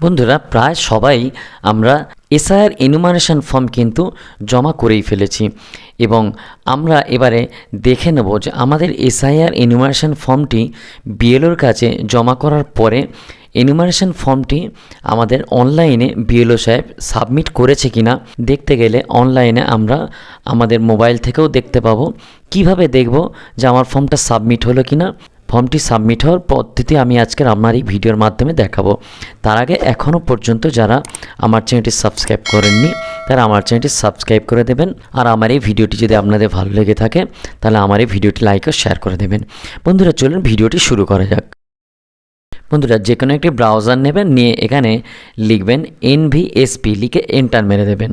বন্ধুরা, প্রায় সবাই আমরা এসআইআর এনুমারেশন ফর্ম কিন্তু জমা করেই ফেলেছি এবং আমরা এবারে দেখে নেব যে আমাদের এসআইআর এনুমারেশন ফর্মটি বিএলওর কাছে জমা করার পরে এনুমারেশন ফর্মটি আমাদের অনলাইনে বিএলও সাহেব সাবমিট করেছে কিনা দেখতে গেলে অনলাইনে আমরা আমাদের মোবাইল থেকেও দেখতে পাবো। কীভাবে দেখব যে আমার ফর্মটা সাবমিট হলো কিনা? ফর্মটি সাবমিট হওয়ার পদ্ধতি আমি আজকের আমার এই ভিডিওর মাধ্যমে দেখাবো। তার আগে এখনও পর্যন্ত যারা আমার চ্যানেলটি সাবস্ক্রাইব করেননি, তারা আমার চ্যানেলটি সাবস্ক্রাইব করে দেবেন। আর আমার এই ভিডিওটি যদি আপনাদের ভালো লেগে থাকে, তাহলে আমার এই ভিডিওটি লাইক ও শেয়ার করে দেবেন। বন্ধুরা, চলুন ভিডিওটি শুরু করা যাক। বন্ধুরা যে কোনো একটি ব্রাউজার নেবেন, নিয়ে এখানে লিখবেন এনভিএসপি লিখে এন্টার মেরে দেবেন।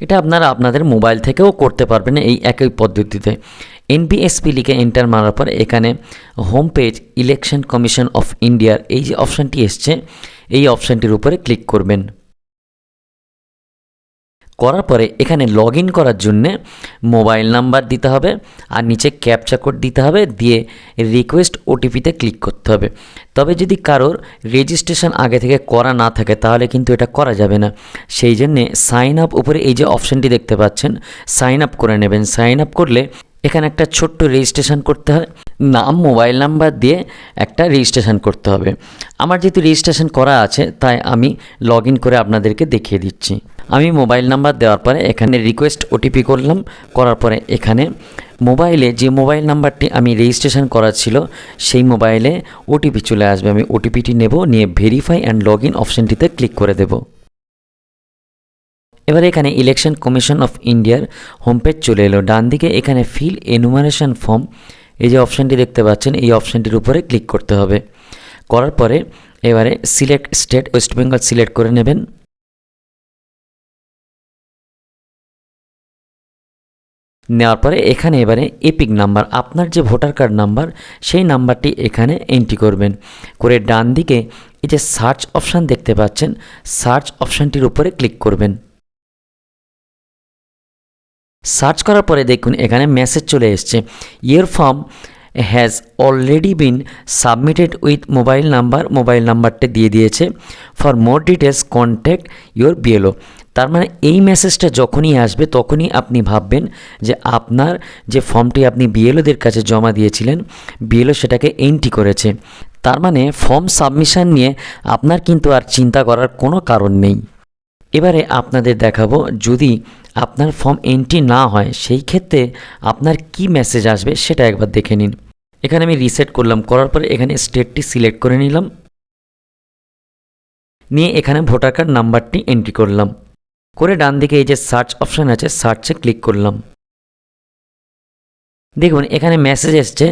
এটা আপনারা আপনাদের মোবাইল থেকেও করতে পারবেন এই একই পদ্ধতিতে। এনবিএসপি লিখে এন্টার মারার পর এখানে home page election commission of ইন্ডিয়ার এই যে অপশানটি এসছে, এই অপশানটির উপরে ক্লিক করবেন। করার পরে এখানে লগ ইন করার জন্যে মোবাইল নাম্বার দিতে হবে আর নিচে ক্যাপচা কোড দিতে হবে দিয়ে রিকোয়েস্ট ওটিপিতে ক্লিক করতে হবে। তবে যদি কারোর রেজিস্ট্রেশন আগে থেকে করা না থাকে তাহলে কিন্তু এটা করা যাবে না। সেই জন্যে সাইন আপ উপরে এই যে অপশানটি দেখতে পাচ্ছেন সাইন আপ করে নেবেন। সাইন আপ করলে এখানে একটা ছোট্ট রেজিস্ট্রেশন করতে হয়। নাম, মোবাইল নাম্বার দিয়ে একটা রেজিস্ট্রেশন করতে হবে। আমার যেহেতু রেজিস্ট্রেশন করা আছে, তাই আমি লগ করে আপনাদেরকে দেখিয়ে দিচ্ছি। আমি মোবাইল নাম্বার দেওয়ার পরে এখানে রিকোয়েস্ট ওটিপি করলাম। করার পরে এখানে মোবাইলে যে মোবাইল নাম্বারটি আমি রেজিস্ট্রেশন করা ছিল, সেই মোবাইলে ওটিপি চলে আসবে। আমি ওটিপিটি নেব, নিয়ে ভেরিফাই অ্যান্ড লগ ইন অপশানটিতে ক্লিক করে দেবো। এবার এখানে ইলেকশন কমিশন অফ ইন্ডিয়ার হোম পেজ চলে এলো। ডান দিকে এখানে ফিল এনুমারেশন ফর্ম এই যে অপশানটি দেখতে পাচ্ছেন, এই অপশানটির উপরে ক্লিক করতে হবে। করার পরে এবারে select state West Bengal select করে নেবেন। নেওয়ার পরে এখানে এবারে এপিক নাম্বার আপনার যে ভোটার কার্ড নাম্বার সেই নাম্বারটি এখানে এন্ট্রি করবেন। করে ডান দিকে এই যে সার্চ অপশান দেখতে পাচ্ছেন সার্চ অপশানটির উপরে ক্লিক করবেন। সার্চ করার পরে দেখুন, এখানে মেসেজ চলে এসছে। ইয়ের form has already been submitted with mobile number mobile নাম্বারটা দিয়ে দিয়েছে। For more details contact your BLO তার মানে এই মেসেজটা যখনই আসবে, তখনই আপনি ভাববেন যে আপনার যে ফর্মটি আপনি বিএলওদের কাছে জমা দিয়েছিলেন বিএলও সেটাকে এন্ট্রি করেছে। তার মানে ফর্ম সাবমিশন নিয়ে আপনার কিন্তু আর চিন্তা করার কোনো কারণ নেই। এবারে আপনাদের দেখাবো, যদি আপনার ফর্ম এন্ট্রি না হয়, সেই ক্ষেত্রে আপনার কি মেসেজ আসবে সেটা একবার দেখে নিন। এখানে আমি রিসেট করলাম, করার পরে এখানে স্টেটটি সিলেক্ট করে নিলাম। নিয়ে এখানে ভোটার কার্ড নাম্বারটি এন্ট্রি করলাম। করে ডান দিকে এই যে সার্চ অপশান আছে সার্চে ক্লিক করলাম। দেখুন, এখানে মেসেজ এসছে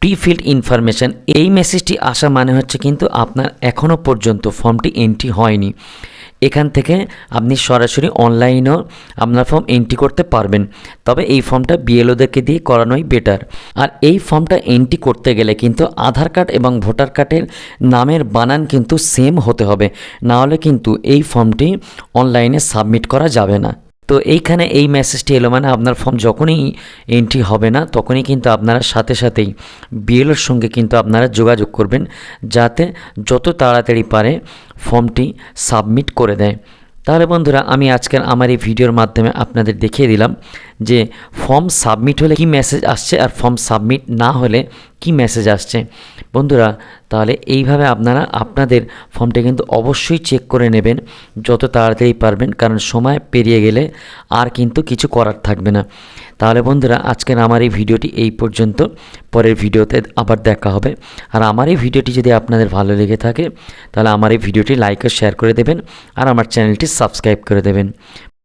প্রিফিল্ড ইনফরমেশান এই মেসেজটি আসা মানে হচ্ছে কিন্তু আপনার এখনও পর্যন্ত ফর্মটি এন্ট্রি হয়নি। এখান থেকে আপনি সরাসরি অনলাইনেও আপনার ফর্ম এন্ট্রি করতে পারবেন। তবে এই ফর্মটা বিএলওদেরকে দিয়ে করানোই বেটার আর এই ফর্মটা এন্ট্রি করতে গেলে কিন্তু আধার কার্ড এবং ভোটার কার্ডের নামের বানান কিন্তু সেম হতে হবে। না হলে কিন্তু এই ফর্মটি অনলাইনে সাবমিট করা যাবে না। তো এইখানে এই মেসেজটি এলো মানে আপনার ফর্ম যখনই এন্ট্রি হবে না, তখনই কিন্তু আপনারা সাথে সাথেই বিএলওর সঙ্গে কিন্তু আপনারা যোগাযোগ করবেন, যাতে যত তাড়াতাড়ি পারে ফর্মটি সাবমিট করে দেয়। তাহলে বন্ধুরা, আমি আজকের আমার এই ভিডিওর মাধ্যমে আপনাদের দেখিয়ে দিলাম যে ফর্ম সাবমিট হলে কি মেসেজ আসছে আর ফর্ম সাবমিট না হলে কি মেসেজ আসছে? বন্ধুরা, তাহলে এইভাবে আপনারা আপনাদের ফর্মটা কিন্তু অবশ্যই চেক করে নেবেন, যত তাড়াতাড়ি পারবেন, কারণ সময় পেরিয়ে গেলে আর কিন্তু কিছু করার থাকবে না। তাহলে বন্ধুরা, আজকের আমার এই ভিডিওটি এই পর্যন্ত। পরের ভিডিওতে আবার দেখা হবে। আর আমার এই ভিডিওটি যদি আপনাদের ভালো লেগে থাকে, তাহলে আমার এই ভিডিওটি লাইক ও শেয়ার করে দেবেন, আর আমার চ্যানেলটি সাবস্ক্রাইব করে দেবেন।